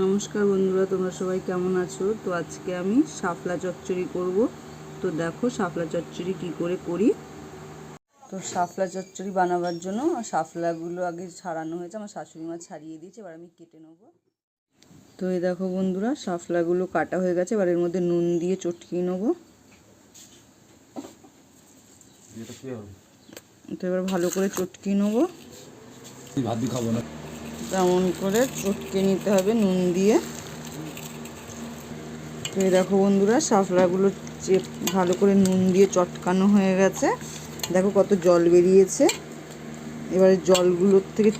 নমস্কার বন্ধুরা তোমরা সবাই কেমন আছো? তো আজকে আমি শাপলা চচ্চড়ি করব। তো দেখো শাপলা চচ্চড়ি কি করে করি। তো শাপলা চচ্চড়ি বানাবার জন্য শাপলাগুলো আগে ছাড়ানো হয়েছে আমার শাশুড়ি মা ছাড়িয়ে দিয়েছে এবার আমি কেটে নেব। তো এই দেখো বন্ধুরা শাপলাগুলো কাটা হয়ে গেছে এবার এর মধ্যে নুন দিয়ে চটকিয়ে নেব। এটা শুয়ে হবে? তো এবার ভালো করে চটকিয়ে নেব। ভাত দিয়ে খাব না? তেমন করে চটকে নিতে হবে নুন দিয়ে। তো দেখো বন্ধুরা, শাপলাগুলো যে ভালো করে নুন দিয়ে চটকানো হয়ে গেছে। দেখো কত জল বেরিয়েছে। এবারে জলগুলোর থেকে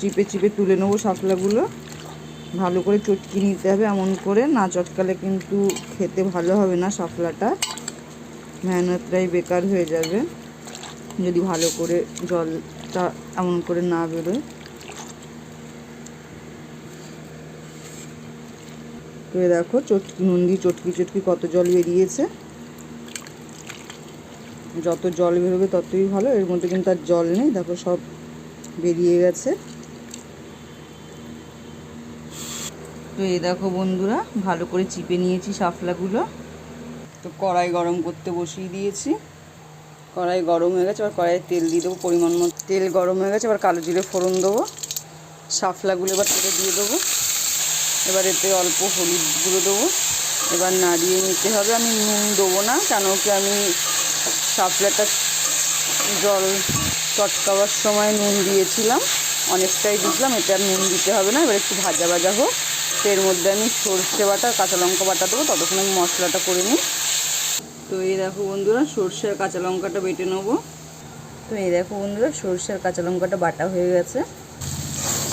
চিপে চিপে তুলে নেব শাপলাগুলো। ভালো করে চটকে নিতে হবে এমন করে, না চটকালে কিন্তু খেতে ভালো হবে না শাপলাটা। মেহনতটাই বেকার হয়ে যাবে। যদি ভালো করে জলটা এমন করে না বেরোয়। তো এই দেখো, চটকি নুন দিয়ে চটকি চটকি কত জল বেরিয়েছে। যত জল বেরোবে ততই ভালো, এর মধ্যে কিন্তু আর জল নেই, দেখো সব বেরিয়ে গেছে। তো এ দেখো বন্ধুরা, ভালো করে চিপে নিয়েছি শাপলাগুলো তো কড়াই গরম করতে বসিয়ে দিয়েছি। কড়াই গরম হয়ে গেছে, এবার কড়াইয়ে তেল দিয়ে দেবো পরিমাণ মতো। তেল গরম হয়ে গেছে, এবার কালো জিরে ফোড়ন দেবো। শাপলাগুলো এবার তেলে দিয়ে দেবো। এবার এতে অল্প হলুদ গুঁড়ো দেবো। এবার নাড়িয়ে নিতে হবে। আমি নুন দেবো না, কেন কি আমি শাপলাটা জল চটকাবার সময় নুন দিয়েছিলাম, অনেকটাই দিয়েছিলাম, এতে আর নুন দিতে হবে না। এবার একটু ভাজা ভাজা হোক। তো এর মধ্যে আমি সর্ষে বাটা কাঁচা লঙ্কা বাটা দেবো। ততক্ষণ আমি মশলাটা করে নিই। তো এই দেখো বন্ধুরা, সর্ষে আর কাঁচা লঙ্কাটা বেটে নেব। তো এই দেখো বন্ধুরা, সর্ষে আর কাঁচা লঙ্কাটা বাটা হয়ে গেছে।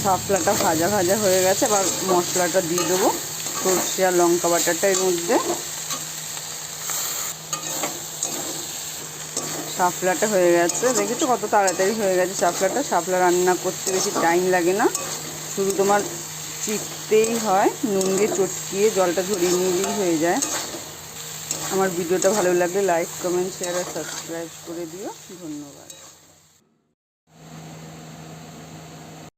শাপলাটা ভাজা ভাজা হয়ে গেছে, এবার মশলাটা দিয়ে দেবো। সর্ষে আর লঙ্কা বাটাটা এর মধ্যে। শাপলাটা হয়ে গেছে। দেখেছ কত তাড়াতাড়ি হয়ে গেছে শাপলাটা? শাপলা রান্না করতে বেশি টাইম লাগে না। শুধু তোমার চিটতেই হয়, নুন দিয়ে চটকিয়ে জলটা ঝরিয়ে নিলেই হয়ে যায়। আমার ভিডিওটা ভালো লাগলে লাইক কমেন্ট শেয়ার আর সাবস্ক্রাইব করে দিও। ধন্যবাদ।